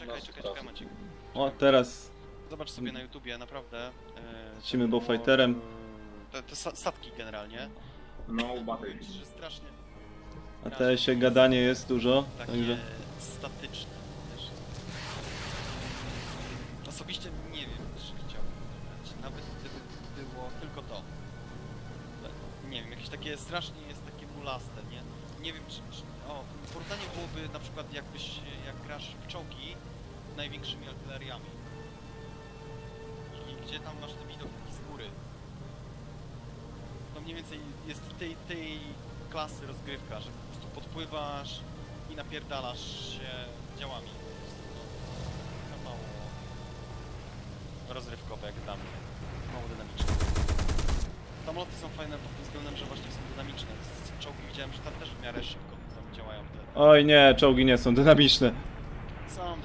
czekaj, No, czekaj, proszę. czekaj, Maciek. O, teraz Zobacz sobie na YouTubie, naprawdę. e, Lecimy Bowfighterem. Te, te sta- statki generalnie. No, Powiem battery. ci, że strasznie A te się gadanie jest dużo, takie także... statyczne. Wiesz. Osobiście nie wiem, czy chciałbym grać. Nawet gdyby było tylko to. Nie wiem, jakieś takie strasznie jest takie mulaste, nie? Nie wiem, czy, czy... O, porównanie byłoby na przykład jakbyś, jak grasz w czołgi największymi artyleriami. I gdzie tam masz ten widok z góry. No mniej więcej jest tej, tej klasy rozgrywka, że po prostu podpływasz i napierdalasz się działami. No, no mało rozrywkowe jak dla mnie. Mało dynamiczne. Samoloty są fajne pod tym względem, że właśnie są dynamiczne. Z czołgi widziałem, że tam też w miarę szybko tam działają te... Oj nie, czołgi nie są dynamiczne.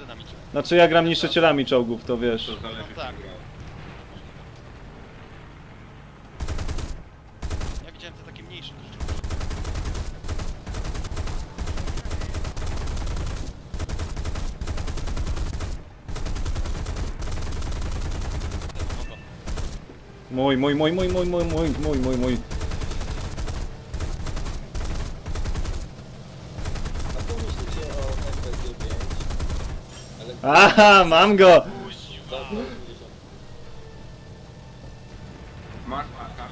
Są dynamiczne. Znaczy ja gram niszczycielami czołgów, to wiesz. To zależy, No tak. grał. Ja widziałem te takie mniejsze. Spoko. Mój, mój, mój, mój, mój, mój, mój, mój, mój, mój. A co myślicie o MP9? Ale... Aha, mam go! Za 150. Masz atak,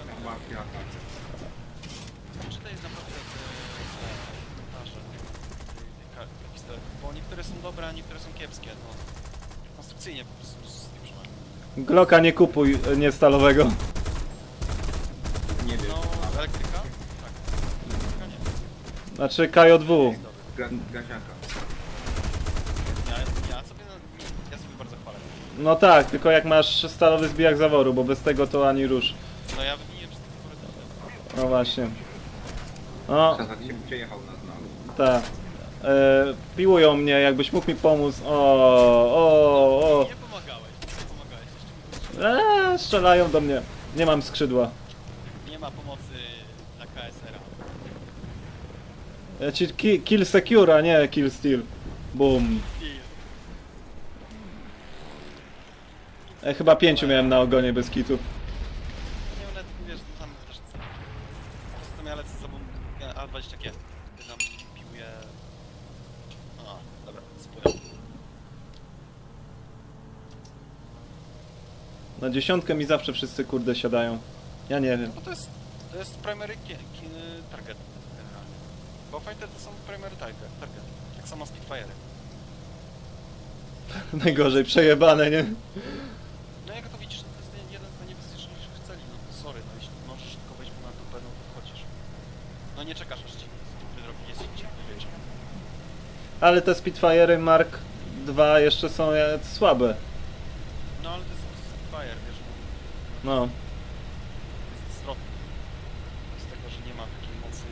atak. Czytaj naprawdę te, te komentarze tych, tych, tych, tych pistoletów, bo niektóre są dobre, a niektóre są kiepskie, no. Konstrukcyjnie po prostu. Glocka nie kupuj, e, nie stalowego. Nie wiem. No, elektryka? Tak. Elektryka nie. Znaczy KJ2. Ga Gasianka. Ja, ja sobie, no, ja sobie bardzo chwalę. No tak, tylko jak masz stalowy zbijak zaworu, bo bez tego to ani rusz. No ja wymieniłem wszystkie korytarze. No właśnie. O, Szazak się przejechał nas na tak. E, piłują mnie, jakbyś mógł mi pomóc. O, o, o. Nie pomagałeś, nie pomagałeś. Jeszcze. Eee, strzelają do mnie. Nie mam skrzydła. Nie ma pomocy dla KSR-a. Ja ci ki kill secure, a nie kill steal. Boom. E, chyba pięciu miałem na ogonie bez kitu. Nie, ale wiesz, no tam też... Po prostu tam ja lecę z sobą ja A20G. Ty tam piłuje... A, dobra, spłynął. Na dziesiątkę mi zawsze wszyscy kurde siadają. Ja nie wiem. No to jest... To jest primary ki ki target generalnie. Bo fighter to są primary target, target. Tak samo Spitfire. Najgorzej przejebane, nie? No jak to widzisz, no to jest jeden z najniebezpieczniejszych celi, no sorry, no jeśli możesz tylko wejść mu na dupę, no to wchodzisz. No nie czekasz aż ci dupy drogi jest i cię wiecie. Ale te Spitfire'y Mark II jeszcze są e, słabe. No ale to jest Spitfire, wiesz, no, No. to jest zwrotny. Z tego, że nie ma takiej mocy.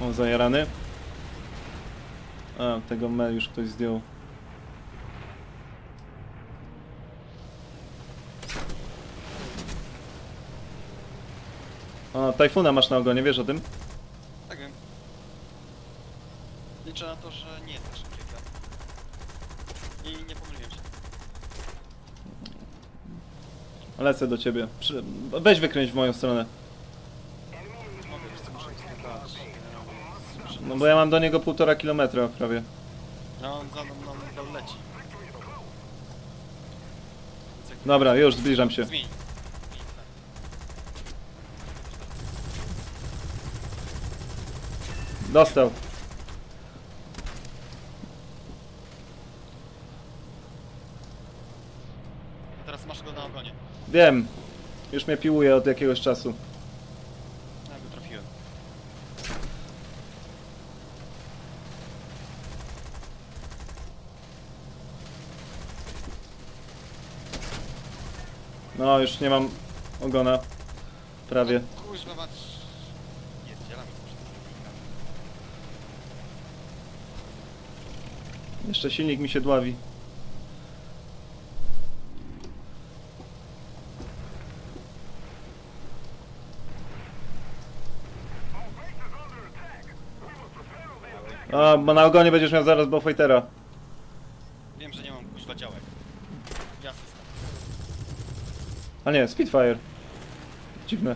O, zajarany. A, tego me już ktoś zdjął. O, Tajfuna masz na ogonie, wiesz o tym? Tak wiem. Liczę na to, że nie szybki ekran. I nie pomyliłem się. Lecę do ciebie. Przy... Weź wykręć w moją stronę. Mogę, wiesz co, muszę spróbować generalnie. No bo ja mam do niego półtora kilometra prawie. No on za mną no, no, leci. Więc jak- Dobra, już zbliżam się. Zmień. Dostał. Teraz masz go na ogonie. Wiem. Już mnie piłuje od jakiegoś czasu. No, już nie mam ogona. Prawie. Jeszcze silnik mi się dławi. A, bo na ogonie będziesz miał zaraz Bowfightera. A nie, Spitfire. Dziwne.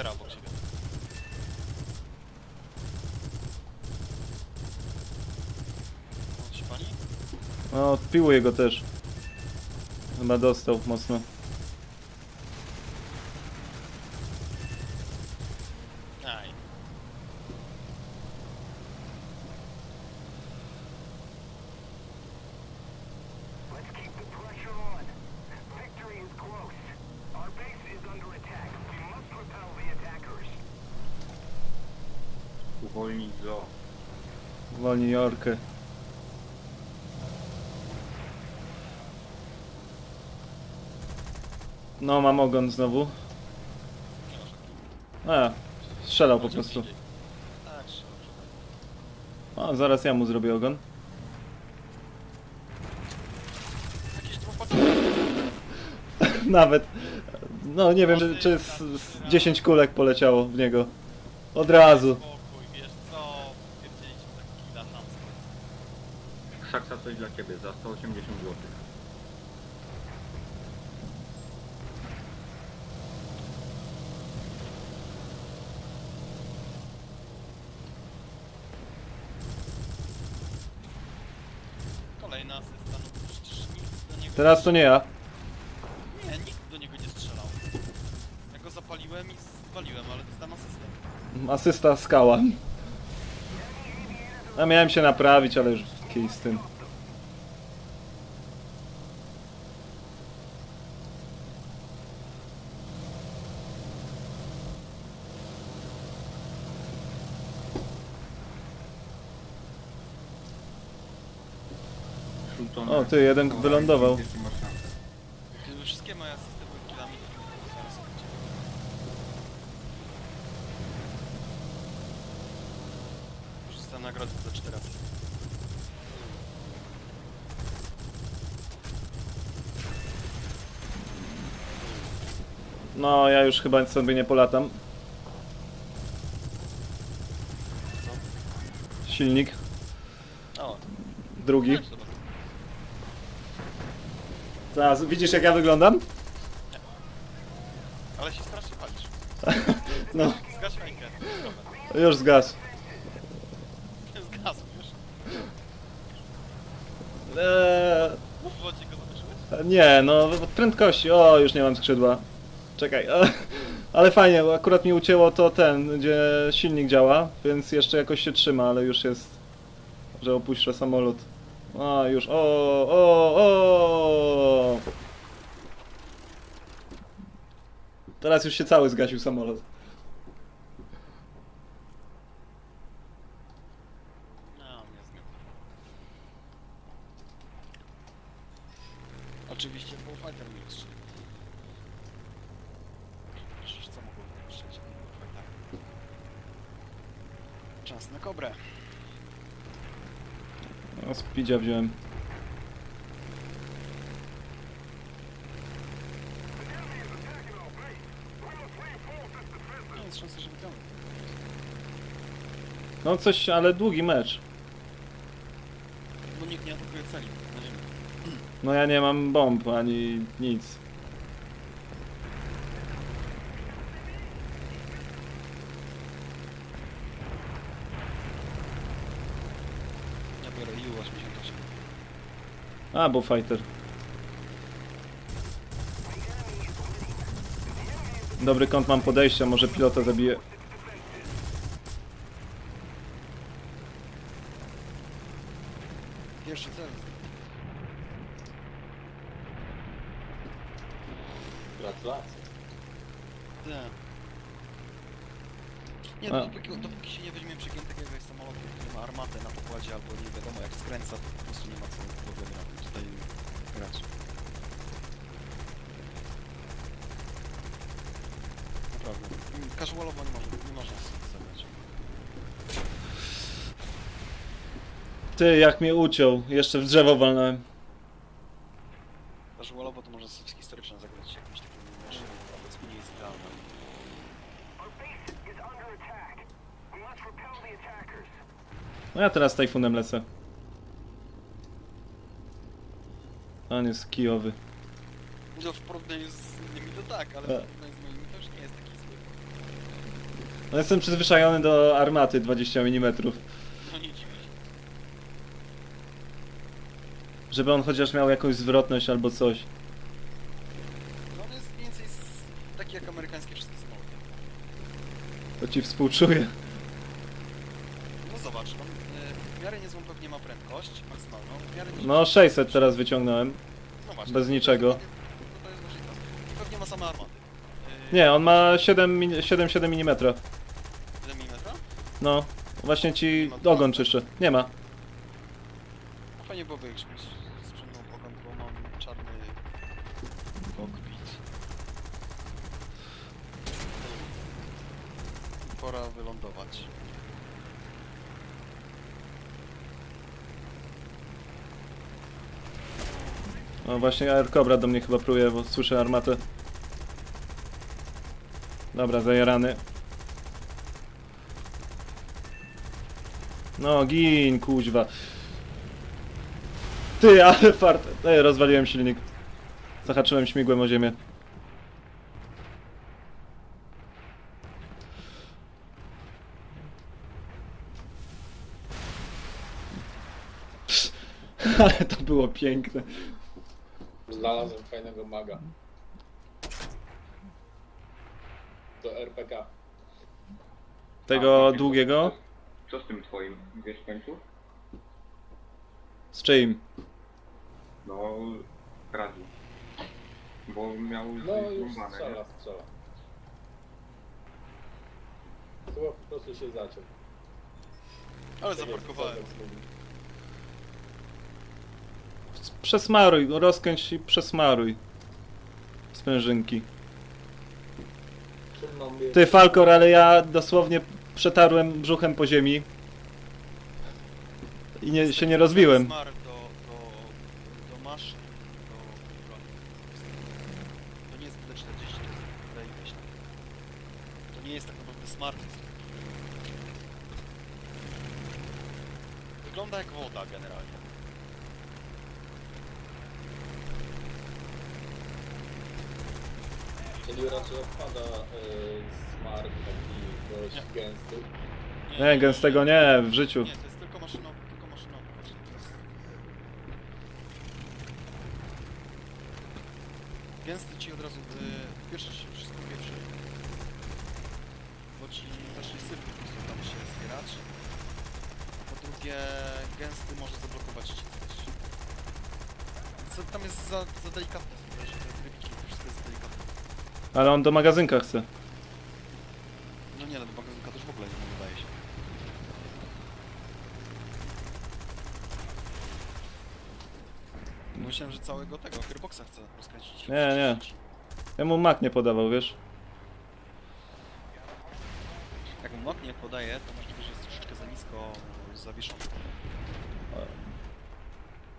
Fightera obok siebie. On się? No, piłuje go też. Chyba dostał mocno. Wolni Jorkę. No, mam ogon znowu. A, strzelał po prostu. A, zaraz ja mu zrobię ogon. Nawet. No, nie wiem, czy, czy z, z 10 kulek poleciało w niego. Od razu. Spokój, wiesz co? Pierdzieliśmy tak killa chamsko. Szaksa coś dla ciebie za 180 zł. Kolejna asysta, no przecież nikt do niego... Teraz to nie ja. Nie, nikt do niego nie strzelał. Ja go zapaliłem i zwaliłem, ale dostałem asystę. Asysta skała. A miałem się naprawić, ale już kij z tym. O, ty, jeden Dobra, wylądował. jeszcze masz szansę. Gdyby wszystkie moje asysty były killami, to zaraz będzie. Już dostałem nagrodę za 4 asysty. No, ja już chyba sobie nie polatam. Silnik, O, drugi. Teraz, widzisz jak ja wyglądam? Ale się strasznie palisz. No, Zgaś rękę. już zgasł. Zgasł, wiesz? Eee, W wodzie go zobaczyłeś? nie, no, od prędkości. O, już nie mam skrzydła. Czekaj, ale, ale fajnie, bo akurat mi ucięło to ten, gdzie silnik działa, więc jeszcze jakoś się trzyma, ale już jest, że opuszczę samolot. A, już, o, o, o! Teraz już się cały zgasił samolot. No, nie zmiał. Oczywiście Bullfighter mi ustrzelił. Przecież co mogło mnie? Bullfighter. Czas na kobrę. No, speedia wziąłem. Nie jest szansa, że wygramy. No coś, ale długi mecz. Bo nikt nie atakuje celi. No ja nie mam bomb ani nic. A, bo fighter. Dobry kąt mam podejścia, może pilota zabije. Pierwszy cel. Gratulacje. Tak. Nie, A. no, dopóki, dopóki się nie weźmie przegiętego jakiegoś samolotu, który ma armatę na pokładzie albo nie wiadomo jak skręca, to po prostu nie ma co w ogóle na tym tutaj grać. Naprawdę. Casualowo nie, może, nie można zagrać. Ty, jak mnie uciął. Jeszcze w drzewo walnąłem. Casualowo to można sobie historycznie zagrać jakimś takim meczem, powiedzmy nie jest idealne. No ja teraz tajfunem lecę. On jest kijowy. No w porównaniu z innymi to tak, ale w E. porównaniu z moimi to już nie jest taki zły. No jestem przyzwyczajony do armaty 20 mm. No nie dziwi się. Żeby on chociaż miał jakąś zwrotność albo coś. No on jest mniej więcej z... taki jak amerykańskie wszystkie samoloty. To ci współczuję. No zobacz, on y, w miarę niezłą pewnie ma prędkość maksymalną, w miarę niższą- No 600 teraz wyciągnąłem. no właśnie, bez niczego. No to jest to. I pewnie ma same armaty. Y, Nie, on ma 7,7 mm. 7 mm? No, właśnie ci ogon czyszczę. Nie ma. No fajnie byłoby jakbyś sprzęgnął ogon, bo mam czarny cockpit. Pora wylądować. No właśnie Air Cobra do mnie chyba pruje, bo słyszę armatę. Dobra, zajarany. No, gin, kuźwa. Ty, ale fart. Ej, rozwaliłem silnik. Zahaczyłem śmigłem o ziemię. Ale to było piękne. Znalazłem fajnego maga. Do RPK. Tego A, długiego? Co z tym twoim? Wiesz w końcu? Z czyim? No, radzi. Bo miał No już zrąbane, strzela, strzela. Chyba po prostu się zaciął. Ale zaparkowałem. Przesmaruj, rozkręć i przesmaruj. Sprężynki. Ty, Falkor, ale ja dosłownie przetarłem brzuchem po ziemi. I nie, się nie rozbiłem. Smar do, do, do maszyn, do broni. To nie jest D40, to jest D20. To nie jest tak naprawdę smart. Wygląda jak woda generalnie. Czyli raczej odpada y, smar taki dość Nie. gęsty. Nie, gęstego nie, w życiu. Nie, to jest tylko maszynowy, tylko maszynowy. Znaczy, to jest... Gęsty ci od razu y, pierwszy się wszystko pierwszy. Bo ci zacznie syf po prostu tam się zbierać. Po drugie gęsty może zablokować ci coś. Co, tam jest za, za delikatne, wiesz, te trybiki, to wszystko jest delikatne. Ale on do magazynka chce. No nie, no do magazynka też w ogóle nie wydaje się. Myślałem, że całego tego gearboxa chce rozkręcić. Nie, nie. Ja mu mak nie podawał, wiesz? Jak mu mak nie podaje, to możliwe, że jest troszeczkę za nisko zawieszony.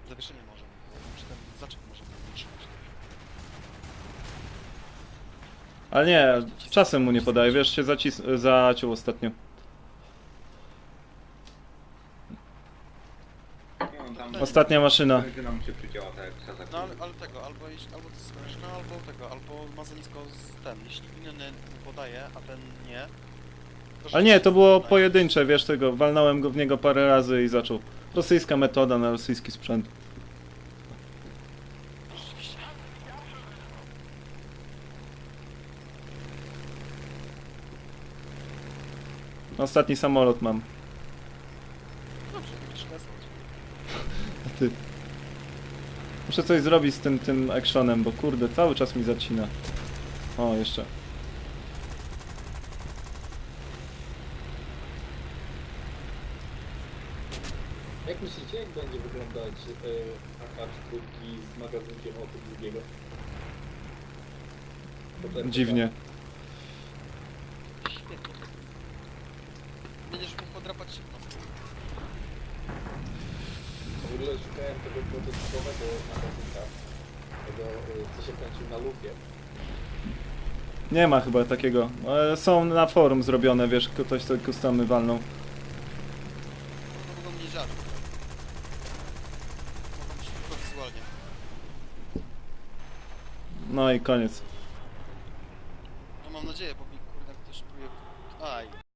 Zawieszenie może, bo czy ten zaczep może nie trzymać. Ale nie, czasem mu nie podaje, wiesz, się zacis zaciął ostatnio. Ostatnia maszyna. Się tak jak. No ale, ale tego, albo jeśli, albo to jest skończone, albo tego, albo ma za nisko z ten. Jeśli inny podaje, a ten nie. Ale nie, to było pojedyncze, wiesz tego, walnąłem go w niego parę razy i zaczął. Rosyjska metoda na rosyjski sprzęt. Ostatni samolot mam. Dobrze. A ty. Muszę coś zrobić z tym, tym actionem, bo kurde, cały czas mi zacina. O, jeszcze. Jak myślicie, jak będzie wyglądać yy, AK-3 z magazynkiem oku drugiego? Dziwnie. Będziesz mógł podrapać szybko. W ogóle szukałem tego prototypowego magazynka, tego, e, co się kręcił na lupie. Nie ma chyba takiego. E, Są na forum zrobione, wiesz, ktoś sobie customy walnął. No to mogą mnie żarć. Mogą być tylko wizualnie. No i koniec.